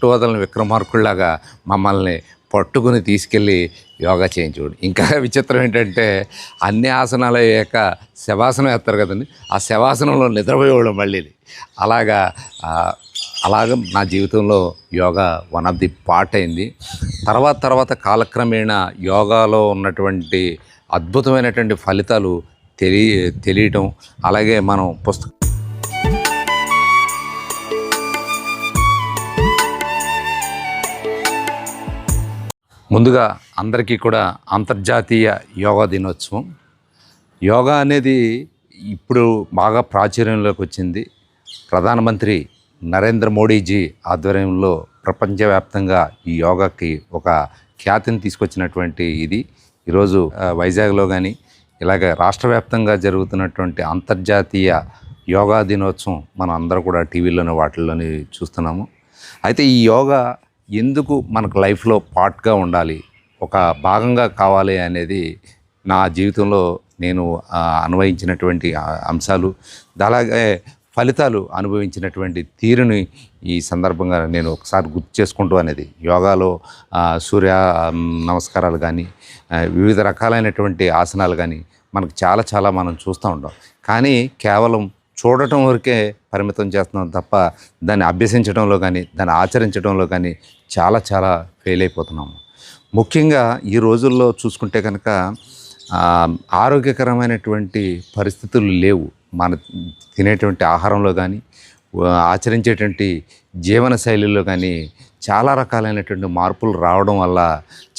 పట్టు వదలని విక్రమార్కుల్లాగా మమ్మల్ని పట్టుకుని తీసుకెళ్ళి యోగా చేయించుకోండి ఇంకా విచిత్రం ఏంటంటే అన్ని ఆసనాలు అయ్యాక శవాసనం వేస్తారు కదండి. ఆ శవాసనంలో నిద్రపోయేవాళ్ళు మళ్ళీ. అలాగా అలాగ నా జీవితంలో yoga one of the part అయింది. తర్వాత తర్వాత కాలక్రమేణా యోగాలో ఉన్నటువంటి అద్భుతమైనటువంటి ఫలితాలు తెలియ తెలియటం అలాగే మనం పుస్తకం ముందుగా అందరికీ కూడా అంతర్జాతీయ యోగా దినోత్సవం. యోగా అనేది ఇప్పుడు బాగా ప్రాచుర్యంలోకి వచ్చింది. ప్రధానమంత్రి నరేంద్ర మోడీజీ ఆధ్వర్యంలో ప్రపంచవ్యాప్తంగా ఈ యోగాకి ఒక ఖ్యాతిని తీసుకొచ్చినటువంటి ఇది. ఈరోజు వైజాగ్లో కానీ ఇలాగ రాష్ట్ర వ్యాప్తంగా జరుగుతున్నటువంటి అంతర్జాతీయ యోగా దినోత్సవం మనం అందరూ కూడా టీవీలోని వాటిల్లోని చూస్తున్నాము. అయితే ఈ యోగా ఎందుకు మనకు లైఫ్లో పార్ట్గా ఉండాలి ఒక భాగంగా కావాలి అనేది నా జీవితంలో నేను ఆ, అన్వయించినటువంటి అంశాలు అలాగే ఫలితాలు అనుభవించినటువంటి తీరుని ఈ సందర్భంగా నేను ఒకసారి గుర్తు చేసుకుంటూ అనేది యోగాలో సూర్య నమస్కారాలు కానీ వివిధ రకాలైనటువంటి ఆసనాలు కానీ మనకు చాలా చాలా మనం చూస్తూ ఉంటాం. కానీ కేవలం చూడటం వరకే పరిమితం చేస్తున్నాం తప్ప దాన్ని అభ్యసించడంలో కానీ దాన్ని ఆచరించడంలో కానీ చాలా చాలా ఫెయిల్ అయిపోతున్నాము. ముఖ్యంగా ఈ రోజుల్లో చూసుకుంటే కనుక ఆరోగ్యకరమైనటువంటి పరిస్థితులు లేవు. మన తినేటువంటి ఆహారంలో కానీ ఆచరించేటువంటి జీవన శైలిలో కానీ చాలా రకాలైనటువంటి మార్పులు రావడం వల్ల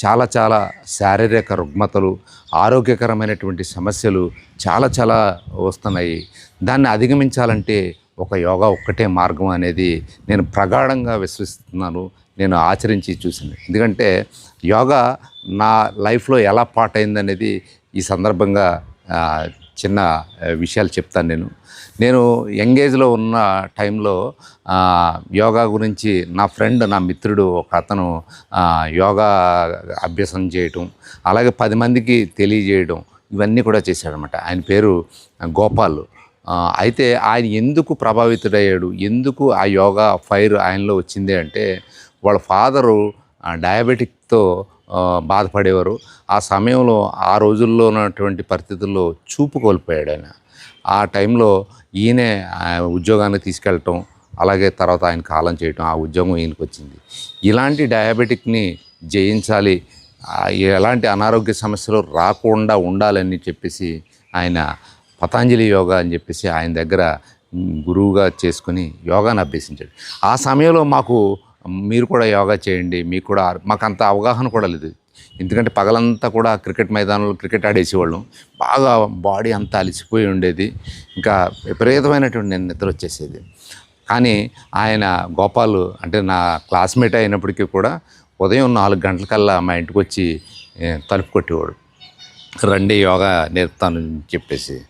చాలా చాలా శారీరక రుగ్మతలు ఆరోగ్యకరమైనటువంటి సమస్యలు చాలా చాలా వస్తున్నాయి. దాన్ని అధిగమించాలంటే ఒక యోగా ఒక్కటే మార్గం అనేది నేను ప్రగాఢంగా విశ్వసిస్తున్నాను నేను ఆచరించి చూసింది. ఎందుకంటే యోగా నా లైఫ్లో ఎలా పార్ట్ అయిందనేది ఈ సందర్భంగా చిన్న విషయాలు చెప్తాను నేను. నేను ఎంగేజ్లో ఉన్న టైంలో యోగా గురించి నా ఫ్రెండ్ నా మిత్రుడు ఒక అతను యోగా అభ్యాసం చేయటం అలాగే పది మందికి తెలియజేయడం ఇవన్నీ కూడా చేశాడనమాట. ఆయన పేరు గోపాల్. అయితే ఆయన ఎందుకు ప్రభావితుడయ్యాడు? ఎందుకు ఆ యోగా ఫైర్ ఆయనలో వచ్చింది అంటే వాళ్ళ ఫాదరు డయాబెటిక్తో బాధపడేవారు. ఆ సమయంలో ఆ రోజుల్లో ఉన్నటువంటి పరిస్థితుల్లో చూపు కోల్పోయాడు ఆయన. ఆ టైంలో ఈయనే ఉద్యోగాన్ని ఉద్యోగానికి తీసుకెళ్ళటం అలాగే తర్వాత ఆయన కాలం చేయటం ఆ ఉద్యోగం ఈయనకి వచ్చింది. ఇలాంటి డయాబెటిక్ని జయించాలి ఎలాంటి అనారోగ్య సమస్యలు రాకుండా ఉండాలని చెప్పేసి ఆయన పతాంజలి యోగా అని చెప్పేసి ఆయన దగ్గర గురువుగా చేసుకుని యోగాను అభ్యసించాడు. ఆ సమయంలో మాకు మీరు కూడా యోగా చేయండి మీకు కూడా మాకు అంత అవగాహన కూడా లేదు. ఎందుకంటే పగలంతా కూడా క్రికెట్ మైదానంలో క్రికెట్ ఆడేసేవాళ్ళం. బాగా బాడీ అంతా అలసిపోయి ఉండేది. ఇంకా విపరీతమైనటువంటి నిద్ర వచ్చేసేది. కానీ ఆయన గోపాలు అంటే నా క్లాస్మేట్ అయినప్పటికీ కూడా ఉదయం నాలుగు గంటలకల్లా మా ఇంటికి వచ్చి తలుపు కొట్టేవాడు. రండి యోగా నేర్పుతానని చెప్పేసి.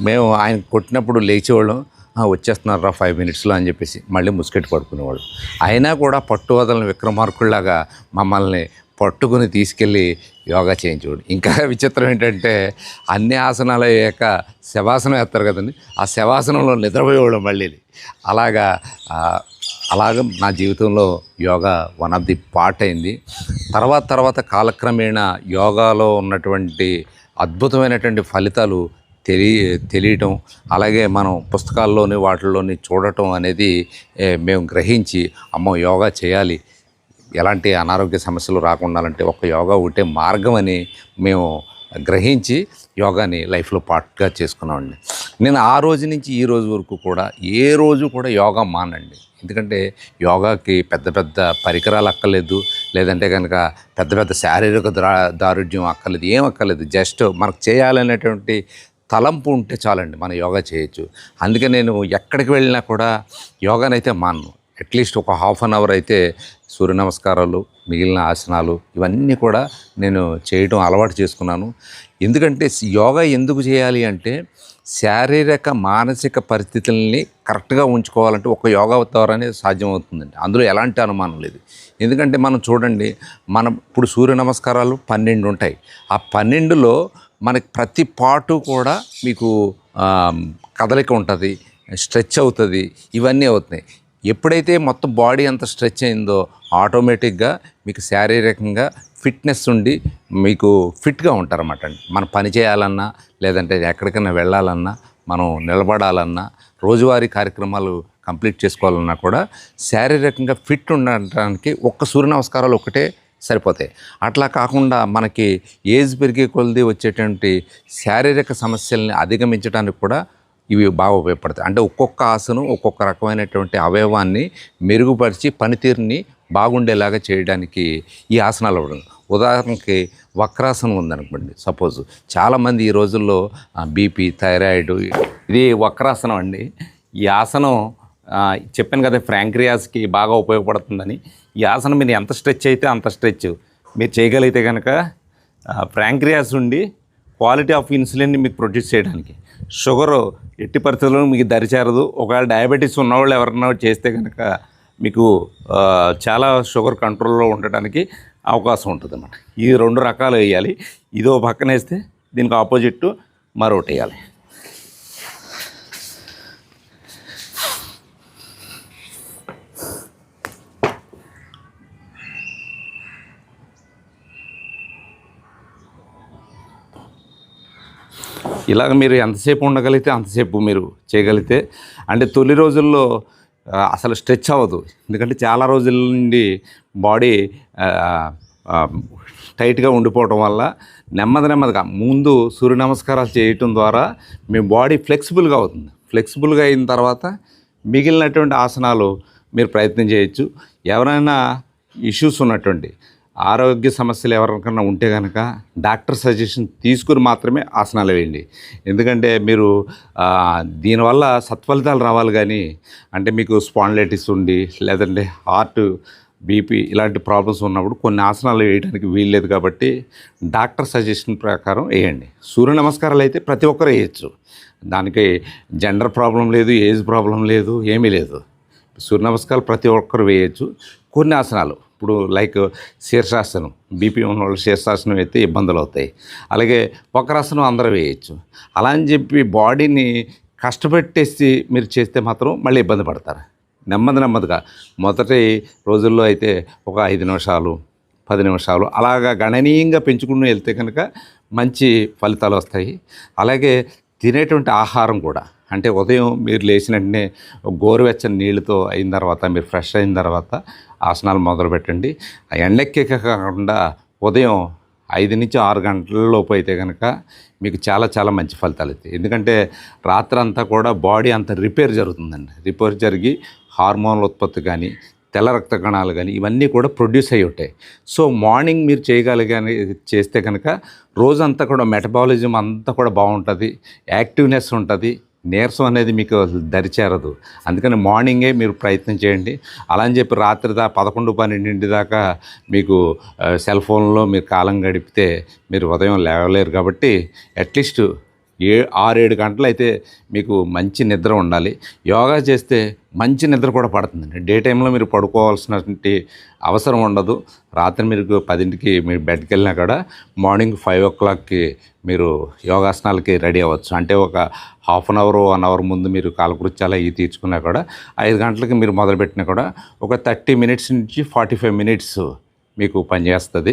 మేము ఆయన కొట్టినప్పుడు లేచేవాళ్ళం. వచ్చేస్తున్నారు రా ఫైవ్ మినిట్స్లో అని చెప్పేసి మళ్ళీ ముసుకెట్టి పడుకునేవాళ్ళు. అయినా కూడా పట్టు వదలని విక్రమార్కుల్లాగా మమ్మల్ని పట్టుకుని తీసుకెళ్ళి యోగా చేయించేవాడు. ఇంకా విచిత్రం ఏంటంటే అన్ని ఆసనాలు అయ్యాక శవాసనం వేస్తారు కదండి. ఆ శవాసనంలో నిద్రపోయేవాడు మళ్ళీ అలాగా అలాగ నా జీవితంలో yoga one of the part అయింది. తర్వాత తర్వాత కాలక్రమేణా యోగాలో ఉన్నటువంటి అద్భుతమైనటువంటి ఫలితాలు తెలియ తెలియటం అలాగే మనం పుస్తకాల్లోని వాటిల్లోని చూడటం అనేది మేము గ్రహించి అమ్మో యోగా చేయాలి. ఎలాంటి అనారోగ్య సమస్యలు రాకుండా అంటే ఒక యోగా ఒకటే మార్గం అని మేము గ్రహించి యోగాని లైఫ్లో పార్ట్గా చేసుకున్నామండి. నేను ఆ రోజు నుంచి ఈ రోజు వరకు కూడా ఏ రోజు కూడా యోగా మానండి. ఎందుకంటే యోగాకి పెద్ద పెద్ద పరికరాలు అక్కర్లేదు లేదంటే కనుక పెద్ద పెద్ద శారీరక దా దారుఢ్యం అక్కర్లేదు ఏం అక్కర్లేదు. జస్ట్ మనకు చేయాలనేటువంటి తలంపు ఉంటే చాలండి మనం యోగా చేయొచ్చు. అందుకే నేను ఎక్కడికి వెళ్ళినా కూడా యోగానైతే మానను. అట్లీస్ట్ ఒక హాఫ్ అన్ అవర్ అయితే సూర్య నమస్కారాలు మిగిలిన ఆసనాలు ఇవన్నీ కూడా నేను చేయటం అలవాటు చేసుకున్నాను. ఎందుకంటే యోగా ఎందుకు చేయాలి అంటే శారీరక మానసిక పరిస్థితుల్ని కరెక్ట్గా ఉంచుకోవాలంటే ఒక యోగా ద్వారానే సాధ్యమవుతుందండి. అందులో ఎలాంటి అనుమానం లేదు. ఎందుకంటే మనం చూడండి మనం ఇప్పుడు సూర్య నమస్కారాలు పన్నెండు ఉంటాయి. ఆ పన్నెండులో మనకి ప్రతి పాటు కూడా మీకు కదలిక ఉంటుంది స్ట్రెచ్ అవుతుంది ఇవన్నీ అవుతున్నాయి. ఎప్పుడైతే మొత్తం బాడీ అంత స్ట్రెచ్ అయిందో ఆటోమేటిక్గా మీకు శారీరకంగా ఫిట్నెస్ ఉండి మీకు ఫిట్గా ఉంటారన్నమాట అండి. మనం పని చేయాలన్నా లేదంటే ఎక్కడికైనా వెళ్ళాలన్నా మనం నిలబడాలన్నా రోజువారీ కార్యక్రమాలు కంప్లీట్ చేసుకోవాలన్నా కూడా శారీరకంగా ఫిట్ ఉండటానికి ఒక్క సూర్య నమస్కారాలు ఒకటే సరిపోతాయి. అట్లా కాకుండా మనకి ఏజ్ పెరిగే కొలది వచ్చేటువంటి శారీరక సమస్యల్ని అధిగమించడానికి కూడా ఇవి బాగా ఉపయోగపడతాయి. అంటే ఒక్కొక్క ఆసనం ఒక్కొక్క రకమైనటువంటి అవయవాన్ని మెరుగుపరిచి పనితీరుని బాగుండేలాగా చేయడానికి ఈ ఆసనాలు ఇవ్వడం ఉదాహరణకి వక్రాసనం ఉందనుకోండి సపోజ్ చాలామంది ఈ రోజుల్లో బీపీ థైరాయిడ్ ఇది వక్రాసనం అండి. ఈ ఆసనం చెప్పాను కదా ఫ్రాంక్రియాస్కి బాగా ఉపయోగపడుతుందని. ఈ ఆసనం మీరు ఎంత స్ట్రెచ్ అయితే అంత స్ట్రెచ్. మీరు చేయగలిగితే కనుక ఫ్రాంక్రియాస్ ఉండి క్వాలిటీ ఆఫ్ ఇన్సులిన్ని మీకు ప్రొడ్యూస్ చేయడానికి. షుగర్ ఎట్టి పరిస్థితుల్లో మీకు దరిచేరదు ఒకవేళ డయాబెటీస్ ఉన్నవాళ్ళు ఎవరన్నా చేస్తే కనుక మీకు చాలా షుగర్ కంట్రోల్లో ఉండటానికి అవకాశం ఉంటుంది అన్నమాట ఈ రెండు రకాలు వేయాలి. ఇదో పక్కన వేస్తే దీనికి ఆపోజిట్ మరొకటి వేయాలి. ఇలాగ మీరు ఎంతసేపు ఉండగలిగితే అంతసేపు మీరు చేయగలిగితే. అంటే తొలి రోజుల్లో అసలు స్ట్రెచ్ అవ్వదు. ఎందుకంటే చాలా రోజుల నుండి బాడీ టైట్గా ఉండిపోవటం వల్ల నెమ్మది నెమ్మదిగా ముందు సూర్య నమస్కారాలు చేయటం ద్వారా మీ బాడీ ఫ్లెక్సిబుల్గా అవుతుంది. ఫ్లెక్సిబుల్గా అయిన తర్వాత మిగిలినటువంటి ఆసనాలు మీరు ప్రయత్నం చేయొచ్చు. ఎవరైనా ఇష్యూస్ ఉన్నటువంటి ఆరోగ్య సమస్యలు ఎవరికైనా ఉంటే కనుక డాక్టర్ సజెషన్ తీసుకుని మాత్రమే ఆసనాలు వేయండి. ఎందుకంటే మీరు దీనివల్ల సత్ఫలితాలు రావాలి కానీ అంటే మీకు స్పాండ్లైటిస్ ఉండి లేదంటే హార్ట్ బీపీ ఇలాంటి ప్రాబ్లమ్స్ ఉన్నప్పుడు కొన్ని ఆసనాలు వేయడానికి వీల్లేదు కాబట్టి డాక్టర్ సజెషన్ ప్రకారం వేయండి. సూర్య నమస్కారాలు అయితే ప్రతి ఒక్కరు వేయచ్చు. దానికి జెండర్ ప్రాబ్లం లేదు ఏజ్ ప్రాబ్లం లేదు ఏమీ లేదు. సూర్య నమస్కారాలు ప్రతి ఒక్కరు వేయచ్చు. కొన్ని ఆసనాలు ఇప్పుడు లైక్ శీర్షాసనం బీపీ ఉన్న వాళ్ళు శీర్షాసనం అయితే ఇబ్బందులు అవుతాయి అలాగే వక్రాసనం అందరూ వేయచ్చు. అలా అని చెప్పి బాడీని కష్టపెట్టేసి మీరు చేస్తే మాత్రం మళ్ళీ ఇబ్బంది పడతారు. నెమ్మది నెమ్మదిగా. మొదటి రోజుల్లో అయితే ఒక ఐదు నిమిషాలు పది నిమిషాలు అలాగా గణనీయంగా పెంచుకుని వెళ్తే కనుక మంచి ఫలితాలు వస్తాయి. అలాగే తినేటువంటి ఆహారం కూడా. అంటే ఉదయం మీరు లేచిన వెంటనే గోరువెచ్చని నీళ్ళతో అయిన తర్వాత మీరు ఫ్రెష్ అయిన తర్వాత ఆసనాలు మొదలు పెట్టండి ఆ ఎండెక్కే కాకుండా ఉదయం ఐదు నుంచి ఆరు గంటల లోపు అయితే కనుక మీకు చాలా చాలా మంచి ఫలితాలు అవుతాయి ఎందుకంటే రాత్రంతా కూడా బాడీ అంత రిపేర్ జరుగుతుందండి. రిపేర్ జరిగి హార్మోన్ల ఉత్పత్తి కానీ తెల్ల రక్త కణాలు కానీ ఇవన్నీ కూడా ప్రొడ్యూస్ అయ్యి ఉంటాయి. సో మార్నింగ్ మీరు చేయగలిగాని చేస్తే కనుక రోజంతా కూడా మెటబాలిజం అంతా కూడా బాగుంటుంది. యాక్టివ్నెస్ ఉంటుంది. నీరసం అనేది మీకు దరిచేరదు అందుకని మార్నింగే మీరు ప్రయత్నం చేయండి. అలా అని చెప్పి రాత్రి దా పదకొండు పన్నెండింటి దాకా మీకు సెల్ ఫోన్లో మీరు కాలం గడిపితే మీరు ఉదయం లేవలేరు కాబట్టి అట్లీస్ట్ ఏ ఆరేడు గంటలు అయితే మీకు మంచి నిద్ర ఉండాలి. యోగా చేస్తే మంచి నిద్ర కూడా పడుతుందండి. డే టైంలో మీరు పడుకోవాల్సినటువంటి అవసరం ఉండదు. రాత్రి మీరు పదింటికి మీరు బెడ్కి వెళ్ళినా కూడా మార్నింగ్ ఫైవ్ ఓ క్లాక్కి మీరు యోగాసనాలకి రెడీ అవ్వచ్చు. అంటే ఒక half an hour one hour ముందు మీరు కాలకృత్యాలు అవి తీర్చుకున్నా కూడా ఐదు గంటలకి మీరు మొదలుపెట్టినా కూడా ఒక థర్టీ మినిట్స్ నుంచి ఫార్టీ ఫైవ్ మినిట్స్ మీకు పనిచేస్తుంది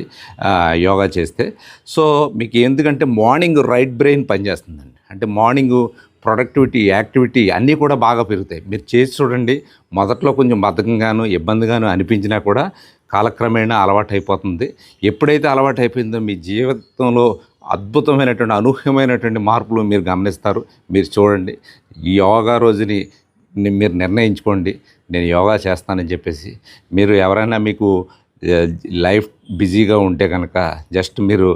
యోగా చేస్తే. సో మీకు ఎందుకంటే మార్నింగ్ రైట్ బ్రెయిన్ పనిచేస్తుందండి. అంటే మార్నింగ్ ప్రొడక్టివిటీ యాక్టివిటీ అన్నీ కూడా బాగా పెరుగుతాయి. మీరు చేసి చూడండి మొదట్లో కొంచెం బద్ధకంగాను ఇబ్బందిగాను అనిపించినా కూడా కాలక్రమేణా అలవాటు అయిపోతుంది ఎప్పుడైతే అలవాటు అయిపోయిందో మీ జీవితంలో అద్భుతమైనటువంటి అనూహ్యమైనటువంటి మార్పులు మీరు గమనిస్తారు. మీరు చూడండి ఈ యోగా రోజుని మీరు నిర్ణయించుకోండి. నేను యోగా చేస్తానని చెప్పేసి మీరు ఎవరైనా మీకు లైఫ్ బిజీగా ఉంటే కనుక జస్ట్ మీరు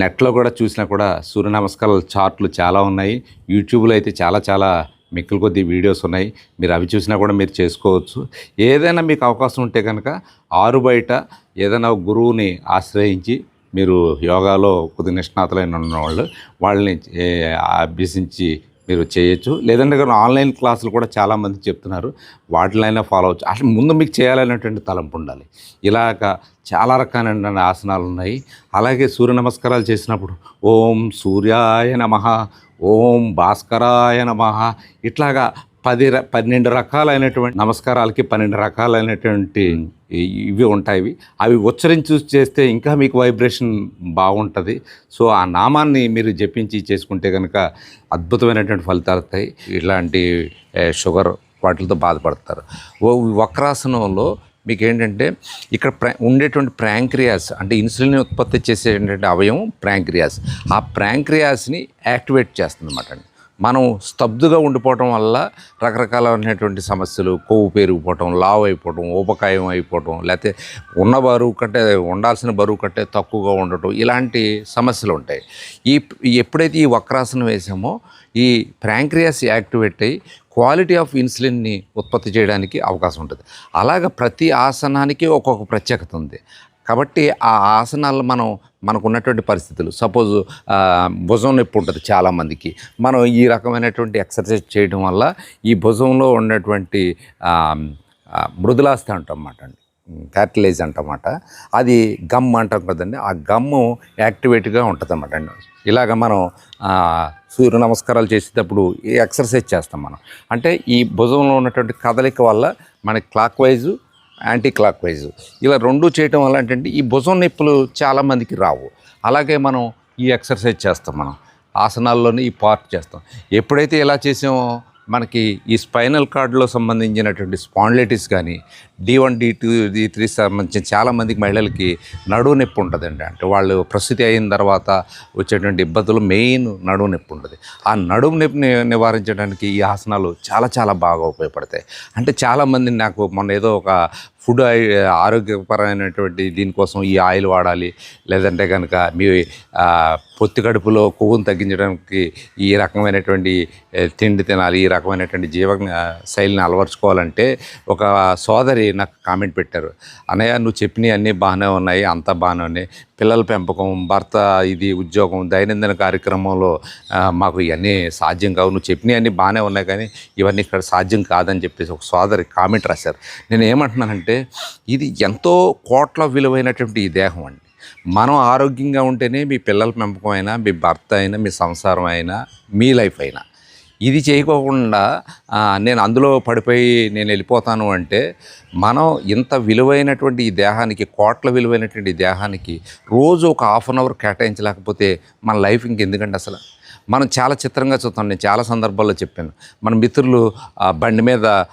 నెట్లో కూడా చూసినా కూడా సూర్య నమస్కారాల చార్ట్లు చాలా ఉన్నాయి. యూట్యూబ్లో అయితే చాలా చాలా మిక్కులు కొద్ది వీడియోస్ ఉన్నాయి. మీరు అవి చూసినా కూడా మీరు చేసుకోవచ్చు. ఏదైనా మీకు అవకాశం ఉంటే కనుక ఆరు బయట ఏదైనా గురువుని ఆశ్రయించి మీరు యోగాలో కొద్ది నిష్ణాతులైన ఉన్నవాళ్ళు వాళ్ళని అభ్యసించి మీరు చేయొచ్చు. లేదంటే ఆన్లైన్ క్లాసులు కూడా చాలామంది చెప్తున్నారు. వాటిలైనా ఫాలో అవచ్చు అసలు ముందు మీకు చేయాలనేటువంటి తలంపు ఉండాలి. ఇలాగ చాలా రకాలైన ఆసనాలు ఉన్నాయి. అలాగే సూర్య నమస్కారాలు చేసినప్పుడు ఓం సూర్యాయ నమ ఓం భాస్కరాయ నమ ఇట్లాగా పది పన్నెండు రకాలైనటువంటి నమస్కారాలకి పన్నెండు రకాలైనటువంటి ఇవి ఉంటాయి. అవి ఉచ్చరించి చేస్తే ఇంకా మీకు వైబ్రేషన్ బాగుంటుంది. సో ఆ నామాన్ని మీరు జపించి చేసుకుంటే కనుక అద్భుతమైనటువంటి ఫలితాలు వస్తాయి. ఇలాంటి షుగర్ వాటితో బాధపడతారు. ఓ వక్రాసనంలో మీకు ఏంటంటే ఇక్కడ ప్రా ఉండేటువంటి ప్రాంక్రియాస్ అంటే ఇన్సులిన్ ఉత్పత్తి చేసేటువంటి అవయవం ప్రాంక్రియాస్ ఆ ప్రాంక్రియాస్ని యాక్టివేట్ చేస్తుంది అన్నమాట అండి. మనం స్తబ్దుగా ఉండిపోవటం వల్ల రకరకాలైనటువంటి సమస్యలు కొవ్వు పెరిగిపోవటం లావ్ అయిపోవటం ఊపకాయం అయిపోవటం లేకపోతే ఉన్న బరువు కంటే ఉండాల్సిన బరువు కంటే తక్కువగా ఉండటం ఇలాంటి సమస్యలు ఉంటాయి. ఈ ఎప్పుడైతే ఈ వక్రాసనం వేసామో ఈ ప్రాంక్రియాస్ యాక్టివేట్ అయ్యి క్వాలిటీ ఆఫ్ ఇన్సులిన్ని ఉత్పత్తి చేయడానికి అవకాశం ఉంటుంది. అలాగ ప్రతి ఆసనానికి ఒక్కొక్క ప్రత్యేకత ఉంది. కాబట్టి ఆ ఆసనాలు మనం మనకు ఉన్నటువంటి పరిస్థితులు. సపోజ్ భుజం నొప్పి ఉంటుంది చాలామందికి. మనం ఈ రకమైనటువంటి ఎక్సర్సైజ్ చేయడం వల్ల ఈ భుజంలో ఉన్నటువంటి మృదులాస్థ అంటమాట అండి. క్యాటిలైజ్ అంటమాట అది గమ్ అంటాం కదండి. ఆ గమ్ము యాక్టివేట్గా ఉంటుంది అన్నమాట అండి. ఇలాగ మనం సూర్య నమస్కారాలు చేసేటప్పుడు ఈ ఎక్సర్సైజ్ చేస్తాం మనం. అంటే ఈ భుజంలో ఉన్నటువంటి కదలిక వల్ల మనకి clockwise anti clock wise ఇలా రెండు చేయటం వల్ల ఏంటంటే ఈ భుజం నొప్పులు చాలామందికి రావు. అలాగే మనం ఈ ఎక్సర్సైజ్ చేస్తాం మనం. ఆసనాల్లోనే ఈ పార్ట్ చేస్తాం. ఎప్పుడైతే ఇలా చేసామో మనకి ఈ స్పైనల్ కార్డులో సంబంధించినటువంటి స్పాండ్లైటిస్ కానీ D one D two D three సంబంధించిన చాలామందికి మహిళలకి నడువు నొప్పి ఉంటుందండి. అంటే వాళ్ళు ప్రసూతి అయిన తర్వాత వచ్చేటువంటి ఇబ్బందులు మెయిన్ నడువు నొప్పి ఉంటుంది. ఆ నడుము నొప్పిని నివారించడానికి ఈ ఆసనాలు చాలా చాలా బాగా ఉపయోగపడతాయి. అంటే చాలామంది నాకు మొన్న ఏదో ఒక ఫుడ్ ఆరోగ్యపరమైనటువంటి దీనికోసం ఈ ఆయిల్ వాడాలి. లేదంటే కనుక మీ పొత్తి కడుపులో కొవ్వును తగ్గించడానికి ఈ రకమైనటువంటి తిండి తినాలి ఈ రకమైనటువంటి జీవన శైలిని అలవర్చుకోవాలంటే ఒక సోదరి నాకు కామెంట్ పెట్టారు. అన్నయ్య నువ్వు చెప్పినవి అన్నీ బాగానే ఉన్నాయి అంతా బాగానే ఉన్నాయి. పిల్లల పెంపకం భర్త ఇది ఉద్యోగం దైనందిన కార్యక్రమంలో మాకు ఇవన్నీ సాధ్యం కావు. నువ్వు చెప్పినవి అన్నీ బాగానే ఉన్నాయి కానీ ఇవన్నీ ఇక్కడ సాధ్యం కాదని చెప్పేసి ఒక సోదరి కామెంట్ రాశారు. నేను ఏమంటున్నానంటే ఇది ఎంతో కోట్ల విలువైనటువంటి ఈ దేహం అండి. మనం ఆరోగ్యంగా ఉంటేనే మీ పిల్లల పెంపకం అయినా మీ భర్త అయినా మీ సంసారం అయినా మీ లైఫ్ అయినా ఇది చేయకోకుండా నేను అందులో పడిపోయి నేను వెళ్ళిపోతాను అంటే మనం ఇంత విలువైనటువంటి ఈ దేహానికి కోట్ల విలువైనటువంటి దేహానికి రోజు ఒక హాఫ్ అన్ అవర్ కేటాయించలేకపోతే మన లైఫ్ ఇంకెందుకండి అసలు? మనం చాలా చిత్రంగా చూస్తాం. నేను చాలా సందర్భాల్లో చెప్పాను. మన మిత్రులు బండి మీద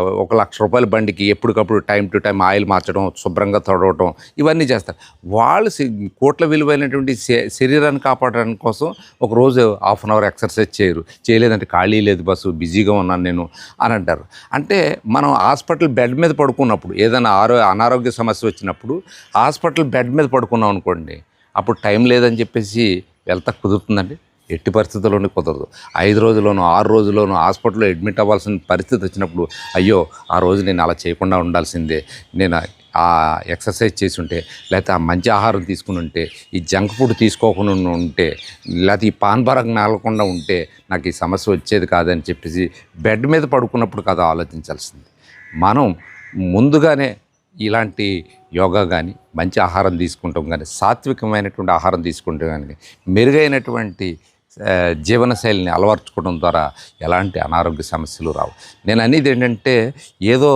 ఒక లక్ష రూపాయల బండికి ఎప్పటికప్పుడు టైం టు టైం ఆయిల్ మార్చడం శుభ్రంగా తొడవటం ఇవన్నీ చేస్తారు. వాళ్ళు కోట్ల విలువైనటువంటి శ- శరీరాన్ని కాపాడడానికి కోసం ఒక రోజు హాఫ్ అన్ అవర్ ఎక్సర్సైజ్ చేయరు. చేయలేదంటే ఖాళీ లేదు బస్సు బిజీగా ఉన్నాను నేను అని అంటారు. అంటే మనం హాస్పిటల్ బెడ్ మీద పడుకున్నప్పుడు ఏదైనా ఆరో అనారోగ్య సమస్య వచ్చినప్పుడు హాస్పిటల్ బెడ్ మీద పడుకున్నాం అనుకోండి అప్పుడు టైం లేదని చెప్పేసి వెళ్తా కుదురుతుందండి? ఎట్టి పరిస్థితుల్లోనూ కుదరదు. ఐదు రోజుల్లోనూ ఆరు రోజుల్లోనూ హాస్పిటల్లో అడ్మిట్ అవ్వాల్సిన పరిస్థితి వచ్చినప్పుడు అయ్యో ఆ రోజు నేను అలా చేయకుండా ఉండాల్సిందే. నేను ఆ ఎక్సర్సైజ్ చేసి ఉంటే లేకపోతే ఆ మంచి ఆహారం తీసుకుని ఉంటే ఈ జంక్ ఫుడ్ తీసుకోకుండా ఉంటే లేకపోతే ఈ పాన్ నాలకుండా ఉంటే నాకు ఈ సమస్య వచ్చేది కాదని చెప్పేసి బెడ్ మీద పడుకున్నప్పుడు కదా ఆలోచించాల్సింది. మనం ముందుగానే ఇలాంటి యోగా కానీ మంచి ఆహారం తీసుకుంటాం కానీ సాత్వికమైనటువంటి ఆహారం తీసుకుంటాం కానీ మెరుగైనటువంటి జీవనశైలిని అలవర్చుకోవడం ద్వారా ఎలాంటి అనారోగ్య సమస్యలు రావు. నేను అనేది ఏంటంటే ఏదో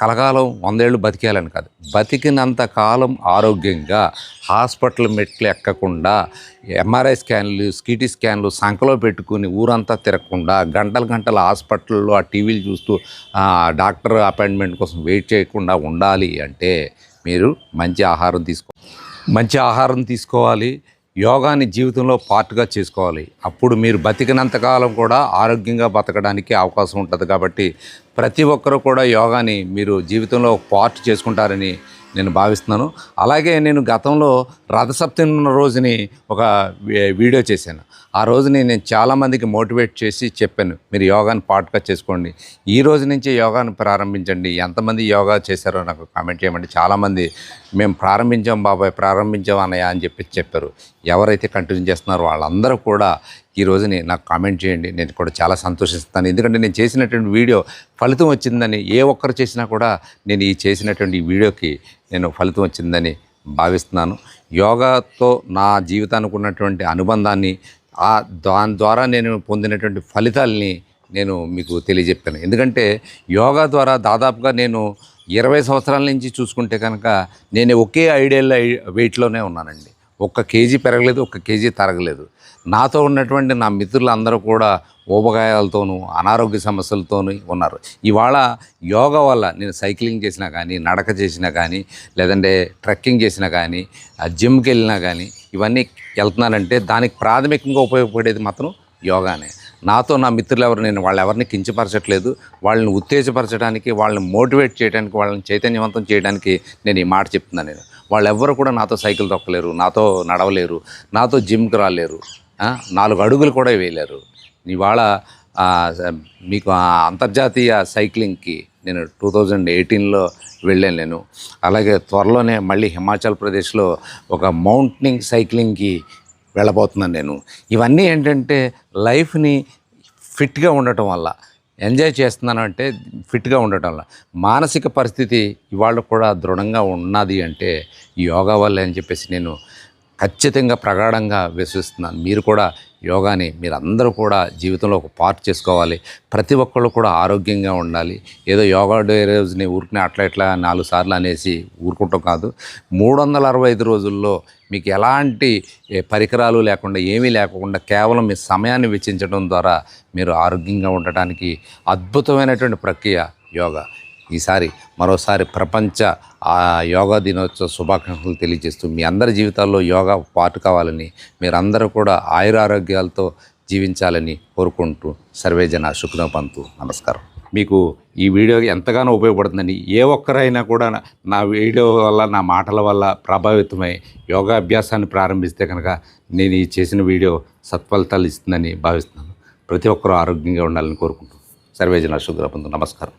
కలగాలం కలకాలం వందేళ్ళు బతికేయాలని కాదు. బతికినంత కాలం ఆరోగ్యంగా హాస్పిటల్ మెట్లు ఎక్కకుండా ఎంఆర్ఐ స్కాన్లు స్కీటీ స్కాన్లు సంఖలో పెట్టుకుని ఊరంతా తిరగకుండా గంటల గంటల హాస్పిటల్లో ఆ టీవీలు చూస్తూ డాక్టర్ అపాయింట్మెంట్ కోసం వెయిట్ చేయకుండా ఉండాలి అంటే మీరు మంచి ఆహారం తీసుకో మంచి ఆహారం తీసుకోవాలి. యోగాని జీవితంలో పార్ట్గా చేసుకోవాలి. అప్పుడు మీరు బతికినంతకాలం కూడా ఆరోగ్యంగా బతకడానికి అవకాశం ఉంటుంది కాబట్టి ప్రతి ఒక్కరూ కూడా యోగాని మీరు జీవితంలో పార్ట్ చేసుకుంటారని నేను భావిస్తున్నాను. అలాగే నేను గతంలో రథసప్తమి ఉన్న రోజుని ఒక వీ- వీడియో చేశాను. ఆ రోజుని నేను చాలామందికి మోటివేట్ చేసి చెప్పాను. మీరు యోగాని పార్ట్గా చేసుకోండి. ఈ రోజు నుంచి యోగాను ప్రారంభించండి. ఎంతమంది యోగా చేశారో నాకు కామెంట్ చేయమండి. చాలామంది మేము ప్రారంభించాం బాబాయ్ ప్రారంభించాం అన్నయ్య అని చెప్పి చెప్పారు. ఎవరైతే కంటిన్యూ చేస్తున్నారో వాళ్ళందరూ కూడా ఈ రోజుని నాకు కామెంట్ చేయండి. నేను కూడా చాలా సంతోషిస్తాను. ఎందుకంటే నేను చేసినటువంటి వీడియో ఫలితం వచ్చిందని ఏ ఒక్కరు చేసినా కూడా నేను ఈ చేసినటువంటి ఈ వీడియోకి నేను ఫలితం వచ్చిందని భావిస్తున్నాను. యోగాతో నా జీవితానికి ఉన్నటువంటి అనుబంధాన్ని ఆ దాని ద్వారా నేను పొందినటువంటి ఫలితాలని నేను మీకు తెలియజెప్పాను ఎందుకంటే యోగా ద్వారా దాదాపుగా నేను ఇరవై సంవత్సరాల నుంచి చూసుకుంటే కనుక నేను ఒకే ఐడియల్ వెయిట్లోనే ఉన్నానండి. ఒక్క కేజీ పెరగలేదు ఒక్క కేజీ తరగలేదు. నాతో ఉన్నటువంటి నా మిత్రులందరూ కూడా ఊబగాయాలతోనూ అనారోగ్య సమస్యలతోనూ ఉన్నారు. ఇవాళ యోగా వల్ల నేను సైక్లింగ్ చేసినా కానీ నడక చేసినా కానీ లేదంటే ట్రెక్కింగ్ చేసినా కానీ ఆ జిమ్కి వెళ్ళినా కానీ ఇవన్నీ వెళ్తున్నానంటే దానికి ప్రాథమికంగా ఉపయోగపడేది మాత్రం యోగానే. నాతో నా మిత్రులు ఎవరు నేను వాళ్ళు ఎవరిని కించపరచట్లేదు వాళ్ళని ఉత్తేజపరచడానికి వాళ్ళని మోటివేట్ చేయడానికి వాళ్ళని చైతన్యవంతం చేయడానికి నేను ఈ మాట చెప్తున్నాను నేను. వాళ్ళు ఎవ్వరు కూడా నాతో సైకిల్ తొక్కలేరు నాతో నడవలేరు నాతో జిమ్కి రాలేరు నాలుగు అడుగులు కూడా వేయలేరు. ఇవాళ మీకు అంతర్జాతీయ సైక్లింగ్కి నేను టూ థౌజండ్ ఎయిటీన్లో వెళ్ళాను నేను. అలాగే త్వరలోనే మళ్ళీ హిమాచల్ ప్రదేశ్లో ఒక మౌంటనింగ్ సైక్లింగ్కి వెళ్ళబోతున్నాను నేను. ఇవన్నీ ఏంటంటే లైఫ్ని ఫిట్గా ఉండటం వల్ల ఎంజాయ్ చేస్తున్నాను అంటే ఫిట్గా ఉండటం వల్ల. మానసిక పరిస్థితి ఇవాళ కూడా దృఢంగా ఉన్నది అంటే యోగా వల్ల అని చెప్పేసి నేను ఖచ్చితంగా ప్రగాఢంగా విశ్వసిస్తున్నాను. మీరు కూడా యోగాని మీరందరూ కూడా జీవితంలో ఒక పార్ట్ చేసుకోవాలి. ప్రతి ఒక్కళ్ళు కూడా ఆరోగ్యంగా ఉండాలి. ఏదో యోగా డే రోజుని ఊరికనే అట్లా ఇట్లా నాలుగు సార్లు అనేసి ఊరుకుంటాం కాదు. మూడు వందల అరవై ఐదు రోజుల్లో మీకు ఎలాంటి పరికరాలు లేకుండా ఏమీ లేకుండా కేవలం మీ సమయాన్ని వెచ్చించడం ద్వారా మీరు ఆరోగ్యంగా ఉండటానికి అద్భుతమైనటువంటి ప్రక్రియ యోగా. ఈసారి మరోసారి ప్రపంచ యోగా దినోత్సవ శుభాకాంక్షలు తెలియజేస్తూ మీ అందరి జీవితాల్లో యోగా పాటు కావాలని మీరందరూ కూడా ఆయురారోగ్యాలతో జీవించాలని కోరుకుంటూ సర్వేజన శుక్నపంతు నమస్కారం. మీకు ఈ వీడియో ఎంతగానో ఉపయోగపడుతుందని ఏ ఒక్కరైనా కూడా నా- వీడియో వల్ల నా మాటల వల్ల ప్రభావితమై యోగా అభ్యాసాన్ని ప్రారంభిస్తే కనుక నేను ఈ చేసిన వీడియో సత్ఫలితాలు ఇస్తుందని భావిస్తున్నాను. ప్రతి ఒక్కరూ ఆరోగ్యంగా ఉండాలని కోరుకుంటూ సర్వేజన శుక్రపంతు నమస్కారం.